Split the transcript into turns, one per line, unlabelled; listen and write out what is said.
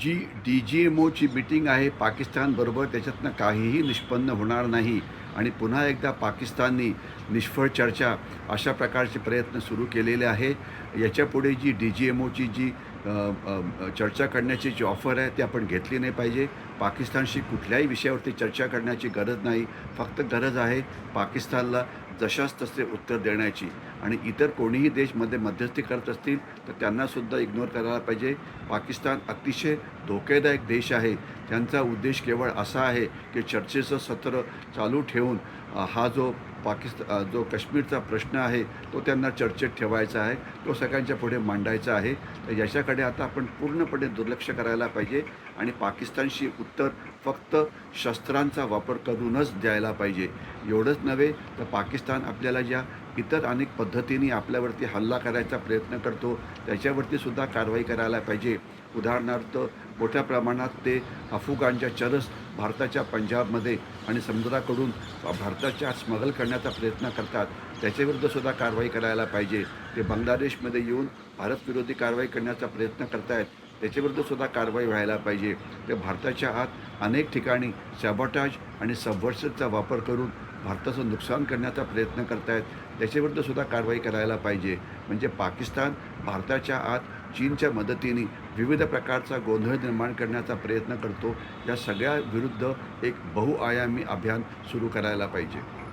जी D G M ओची meeting आहे पाकिस्तानबरोबर त्याच्यातनं काहीही निष्पन्न होणार नाही. आणि पुन्हा एकदा पाकिस्ताननी निष्फळ चर्चा अशा प्रकारचे प्रयत्न सुरू केलेले आहे. याच्यापुढे जी डी जी एम ओची जी चर्चा करण्याची जी ऑफर आहे ती आपण घेतली नाही पाहिजे. पाकिस्तानशी कुठल्याही विषयावरती चर्चा करण्याची गरज नाही. फक्त गरज आहे पाकिस्तानला जशास तसे उत्तर देण्याची आणि इतर कोणीही देशमध्ये मध्यस्थी करत असतील तर त्यांनासुद्धा इग्नोर करायला पाहिजे. पाकिस्तान अतिशय धोकेदायक देश आहे. त्यांचा उद्देश केवळ असा आहे की चर्चेचं सत्र चालू ठेवून हा जो पाकिस्ता जो काश्मीरचा प्रश्न आहे तो त्यांना चर्चेत ठेवायचा आहे. तो सगळ्यांच्या पुढे मांडायचा आहे. तर याच्याकडे आता आपण पूर्णपणे दुर्लक्ष करायला पाहिजे आणि पाकिस्तानशी उत्तर फक्त शस्त्रांचा वापर करूनच द्यायला पाहिजे. एवढंच नव्हे तर पाकिस्तान आपल्याला ज्या इतर अनेक पद्धतीने आपल्यावरती हल्ला करायचा प्रयत्न करतो. त्याच्यावरती सुद्धा कारवाई करायला पाहिजे. उदाहरणार्थ मोठ्या प्रमाणात ते अफुगांच्या चरस भारताच्या पंजाबमध्ये आणि समुद्राकडून भारताच्या स्मगल करण्याचा प्रयत्न करतात. त्याच्याविरुद्ध सुद्धा कारवाई करायला पाहिजे. ते बांगलादेशमध्ये येऊन भारतविरोधी कारवाई करण्याचा प्रयत्न करतायत. त्याच्याविरुद्धसुद्धा कारवाई व्हायला पाहिजे. ते भारताच्या आत अनेक ठिकाणी सॅबॉटाज आणि सबवर्सचा वापर करून भारताचं नुकसान करण्याचा प्रयत्न करतायत त्याच्याविरुद्ध सुद्धा कारवाई करायला पाहिजे. म्हणजे पाकिस्तान भारताच्या आत चीनच्या मदतीने विविध प्रकारचा गोंधळ निर्माण करण्याचा प्रयत्न करतो. या सगळ्या विरुद्ध एक बहुआयामी अभियान सुरू करायला पाहिजे.